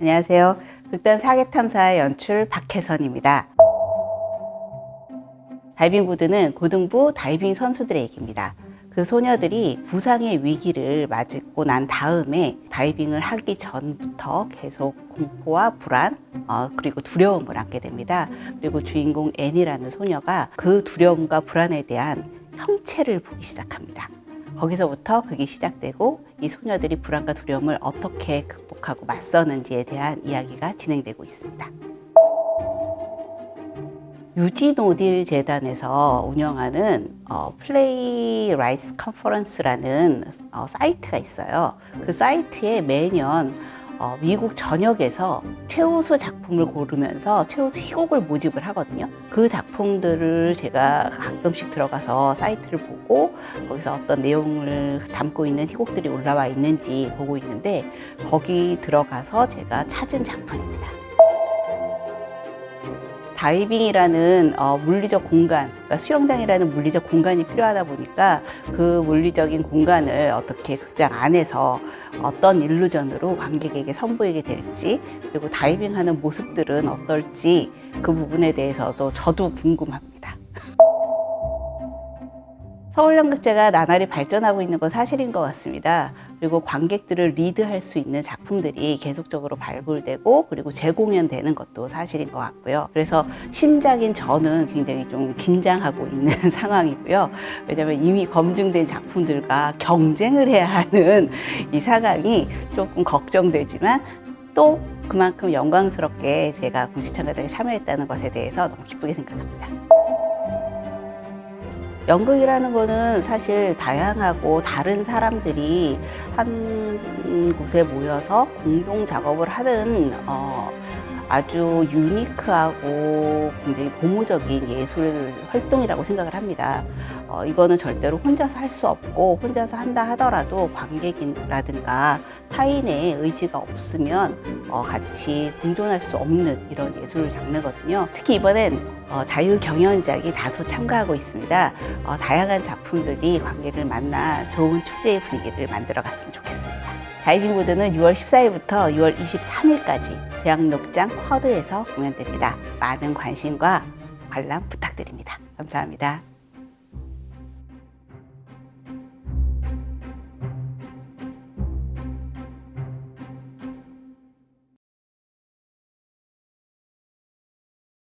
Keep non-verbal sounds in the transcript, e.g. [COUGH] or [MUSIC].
안녕하세요. 극단 사계탐사의 연출 박혜선입니다. 다이빙 보드는 고등부 다이빙 선수들의 얘기입니다. 그 소녀들이 부상의 위기를 맞고 난 다음에 다이빙을 하기 전부터 계속 공포와 불안, 어, 그리고 두려움을 안게 됩니다. 그리고 주인공 애니라는 소녀가 그 두려움과 불안에 대한 형체를 보기 시작합니다. 거기서부터 그게 시작되고 이 소녀들이 불안과 두려움을 어떻게 극복하고 맞서는지에 대한 이야기가 진행되고 있습니다. 유진 오딜 재단에서 운영하는 어, 플레이 라이스 컨퍼런스라는 어, 사이트가 있어요. 그 사이트에 매년 어, 미국 전역에서 최우수 작품을 고르면서 최우수 희곡을 모집을 하거든요. 그 작품들을 제가 가끔씩 들어가서 사이트를 보고 거기서 어떤 내용을 담고 있는 희곡들이 올라와 있는지 보고 있는데 거기 들어가서 제가 찾은 작품입니다. 다이빙이라는 어, 물리적 공간, 그러니까 수영장이라는 물리적 공간이 필요하다 보니까 그 물리적인 공간을 어떻게 극장 안에서 어떤 일루전으로 관객에게 선보이게 될지 그리고 다이빙하는 모습들은 어떨지 그 부분에 대해서도 저도 궁금합니다. 서울연극제가 나날이 발전하고 있는 건 사실인 것 같습니다. 그리고 관객들을 리드할 수 있는 작품들이 계속적으로 발굴되고 그리고 재공연되는 것도 사실인 것 같고요. 그래서 신작인 저는 굉장히 좀 긴장하고 있는 [LAUGHS] 상황이고요. 왜냐하면 이미 검증된 작품들과 경쟁을 해야 하는 이 상황이 조금 걱정되지만 또 그만큼 영광스럽게 제가 군시 참가장에 참여했다는 것에 대해서 너무 기쁘게 생각합니다. 연극이라는 거는 사실 다양하고 다른 사람들이 한 곳에 모여서 공동 작업을 하는 어, 아주 유니크하고 굉장히 고무적인 예술 활동이라고 생각을 합니다. 어, 이거는 절대로 혼자서 할 수 없고 혼자서 한다 하더라도 관객이라든가 타인의 의지가 없으면 어, 같이 공존할 수 없는 이런 예술 장르거든요. 특히 이번엔 어, 자유 경연작이 다수 참가하고 있습니다. 어, 다양한 작품들이 관객을 만나 좋은 축제의 분위기를 만들어 갔으면 좋겠습니다. 다이빙 보드는 6월 14일부터 6월 23일까지 대학록장 쿼드에서 공연됩니다. 많은 관심과 관람 부탁드립니다. 감사합니다.